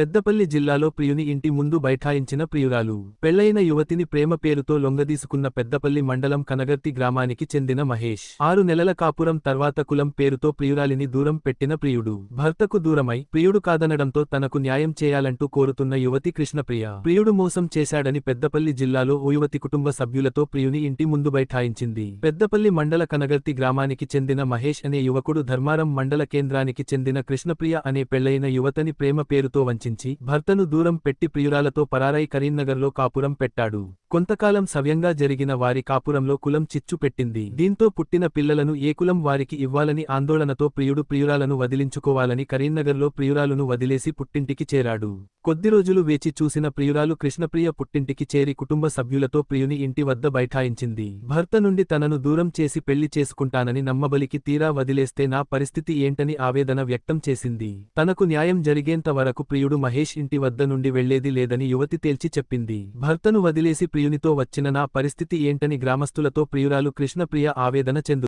పెద్దపల్లి జిల్లాలో ప్రియుని ఇంటి ముందు బైఠాయించిన ప్రియురాలు. పెళ్ళైన యువతిని ప్రేమ పేరుతో లొంగదీసుకున్న పెద్దపల్లి మండలం కనగర్తి గ్రామానికి చెందిన మహేష్. ఆరు నెలల కాపురం తర్వాత కులం పేరుతో ప్రియురాలిని దూరం పెట్టిన ప్రియుడు. భర్తకు దూరమై ప్రియుడు కాదనడంతో తనకు న్యాయం చేయాలంటూ కోరుతున్న యువతి కృష్ణప్రియ. ప్రియుడు మోసం చేశాడని పెద్దపల్లి జిల్లాలో ఓ యువతి కుటుంబ సభ్యులతో ప్రియుని ఇంటి ముందు బైఠాయించింది. పెద్దపల్లి మండల కనగర్తి గ్రామానికి చెందిన మహేష్ అనే యువకుడు ధర్మారం మండల కేంద్రానికి చెందిన కృష్ణప్రియ అనే పెళ్ళైన యువతని ప్రేమ పేరుతో ఆలోచించి భర్తను దూరం పెట్టి ప్రియురాలతో పరారై కరీంనగర్లో కాపురం పెట్టాడు. కొంతకాలం సవ్యంగా జరిగిన వారి కాపురంలో కులం చిచ్చు పెట్టింది. దీంతో పుట్టిన పిల్లలను ఏ కులం వారికి ఇవ్వాలని ఆందోళనతో ప్రియుడు ప్రియురాలను వదిలించుకోవాలని కరీంనగర్లో ప్రియురాలును వదిలేసి పుట్టింటికి చేరాడు. కొద్ది రోజులు వేచి చూసిన ప్రియురాలు కృష్ణప్రియ పుట్టింటికి చేరి కుటుంబ సభ్యులతో ప్రియుని ఇంటి వద్ద బైఠాయించింది. భర్త నుండి తనను దూరం చేసి పెళ్ళి చేసుకుంటానని నమ్మబలికి తీరా వదిలేస్తే నా పరిస్థితి ఏంటని ఆవేదన వ్యక్తం చేసింది. తనకు న్యాయం జరిగేంత వరకు ప్రియుడు మహేష్ ఇంటి వద్ద నుండి వెళ్ళేది లేదని యువతి తేల్చి చెప్పింది. భర్తను వదిలేసి ప్రియునితో వచ్చిన నా పరిస్థితి ఏంటని గ్రామస్తులతో ప్రియురాలు కృష్ణప్రియ ఆవేదన చెందు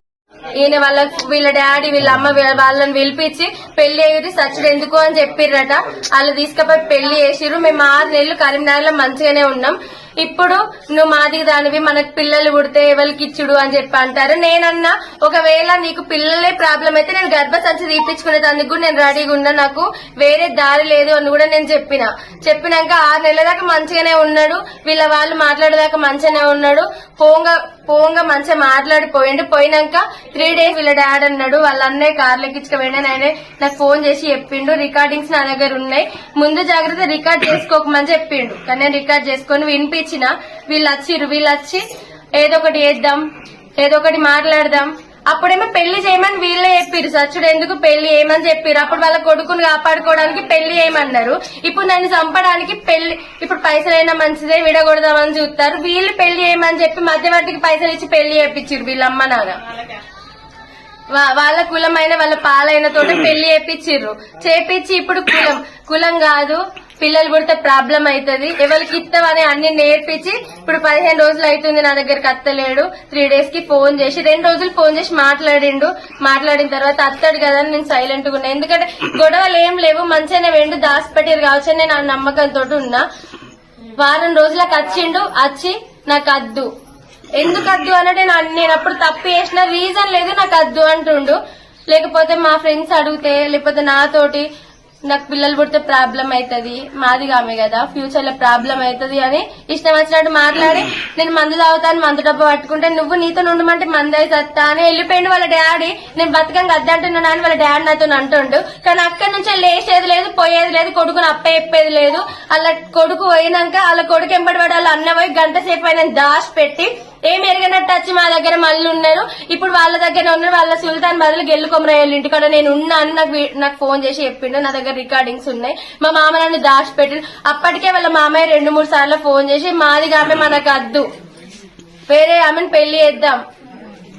ఈయన వాళ్ళ వీళ్ళ డాడీ వీళ్ళ అమ్మ వాళ్ళని పిలిపించి పెళ్ళి అయ్యి సచ్చుడు ఎందుకు అని చెప్పిర్రట. వాళ్ళు తీసుకుపోయి పెళ్ళి చేసిర్రు. మేము ఆరు నెలలు కరీంనగర్లో మంచిగానే ఉన్నాం. ఇప్పుడు నువ్వు మాది దానివి మనకు పిల్లలు పుడితే ఎవరికి ఇచ్చుడు అని చెప్పి అంటారు. నేనన్నా ఒకవేళ నీకు పిల్లలే ప్రాబ్లం అయితే నేను గర్భసంచి తీపించుకునే దానికి కూడా నేను రెడీగా ఉన్నా. నాకు వేరే దారి లేదు అని కూడా నేను చెప్పిన. చెప్పినాక ఆరు నెలల దాకా మంచిగానే ఉన్నాడు. వీళ్ళ వాళ్ళు మాట్లాడేదాకా మంచిగానే ఉన్నాడు. పోంగా పోంగా మంచిగా మాట్లాడిపోయిండు. పోయినాక త్రీ డేస్ వీళ్ళ డాడ్ అన్నాడు వాళ్ళ అన్నయ్య కార్లు ఎక్కించుకుపోయినా ఆయన నాకు ఫోన్ చేసి చెప్పిండు. రికార్డింగ్స్ నా దగ్గర ఉన్నాయి. ముందు జాగ్రత్త రికార్డ్ చేసుకోకమని చెప్పిండు. కానీ నేను రికార్డ్ చేసుకొని వినిపించిన వీళ్ళు వచ్చిర్రు వీళ్ళు వచ్చి ఏదో ఒకటి చేద్దాం ఏదో ఒకటి మాట్లాడదాం. అప్పుడేమో పెళ్ళి చేయమని వీళ్ళే చెప్పిర్రు సచ్చుడు ఎందుకు పెళ్ళి చేయమని చెప్పిర్రు. అప్పుడు వాళ్ళ కొడుకుని కాపాడుకోవడానికి పెళ్ళి ఏమన్నారు ఇప్పుడు నన్ను చంపడానికి పెళ్ళి ఇప్పుడు పైసలైనా మంచిదే విడగొడదామని చూస్తారు వీళ్ళు పెళ్ళి చేయమని చెప్పి మధ్యవర్తికి పైసలు ఇచ్చి పెళ్ళి చేయించారు వీళ్ళమ్మ నాన్న. వా- వాళ్ళ కులమైన వాళ్ళ పాలైన తోటి పెళ్ళి చేపించిర్రు చేపించి ఇప్పుడు కులం కులం కాదు పిల్లలు పుడితే ప్రాబ్లం అవుతుంది. ఎవరికి ఇస్తామని అన్ని నేర్పించి ఇప్పుడు పదిహేను రోజులు అవుతుంది నా దగ్గరికి అత్తలేడు. త్రీ డేస్కి ఫోన్ చేసి రెండు రోజులు ఫోన్ చేసి మాట్లాడిండు. మాట్లాడిన తర్వాత అత్తడు కదా అని నేను సైలెంట్గా ఉన్నా. ఎందుకంటే గొడవలు ఏం లేవు. మంచిగానే వెండు దాచిపెట్టారు కావచ్చు అని నేను ఆ నమ్మకంతో ఉన్నా. వారం రోజులకు వచ్చిండు వచ్చి నాకు అద్దు. ఎందుకు అద్దు అన్నట్టు నేను నేను అప్పుడు తప్పు చేసిన రీజన్ లేదు నాకు అద్దు అంటుండు. లేకపోతే మా ఫ్రెండ్స్ అడిగితే లేకపోతే నాతోటి నాకు పిల్లలు పుడితే ప్రాబ్లం అవుతుంది మాది కామే కదా ఫ్యూచర్లో ప్రాబ్లం అవుతుంది అని ఇష్టం వచ్చినట్టు మాట్లాడి నేను మందు తాగుతాను మందు డబ్బా పట్టుకుంటే నువ్వు నీతో ఉండమంటే మందు అయితే వస్తా అని వెళ్ళిపోయిండు వాళ్ళ డాడీ. నేను బతకంగా అద్దె అంటున్నాను అని వాళ్ళ డాడీ నాతో అంటుండు. కానీ అక్కడి నుంచి లేచేది లేదు పోయేది లేదు కొడుకుని అప్ప చెప్పేది లేదు. అలా కొడుకు పోయినాక వాళ్ళ కొడుకు ఎంబడి పడి వాళ్ళ అన్న పోయి గంట సేపు అయినా దాచి పెట్టి ఏం ఎరగనట్టు వచ్చి మా దగ్గర మళ్ళీ ఉన్నారు. ఇప్పుడు వాళ్ళ దగ్గర ఉన్నారు వాళ్ళ సుల్తాన్ బదులు గెల్లుకొమరయ్యాలి ఇంటికాడ నేను ఉన్నాను నాకు నాకు ఫోన్ చేసి చెప్పిండు. నా దగ్గర రికార్డింగ్స్ ఉన్నాయి. మా మామ నన్ను దాచి పెట్టిండు అప్పటికే వాళ్ళ మామయ్య రెండు మూడు సార్లు ఫోన్ చేసి మాది ఆమె మనకు అద్దు. వేరే ఆమెను పెళ్ళి చేద్దాం.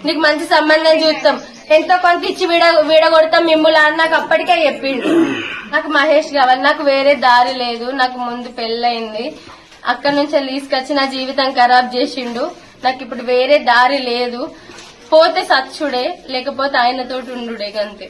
నీకు మంచి సంబంధం చూస్తాం. ఎంతో కొంత ఇచ్చి విడ విడగొడతాం మిమ్ములా అని నాకు అప్పటికే చెప్పిండు. నాకు మహేష్ కావాలి. నాకు వేరే దారి లేదు. నాకు ముందు పెళ్ళయింది. అక్కడి నుంచి తీసుకొచ్చి నా జీవితం ఖరాబ్ చేసిండు. నాకు ఇప్పుడు వేరే దారి లేదు. పోతే సచ్చుడే లేకపోతే ఆయనతోటి ఉండుడే అంతే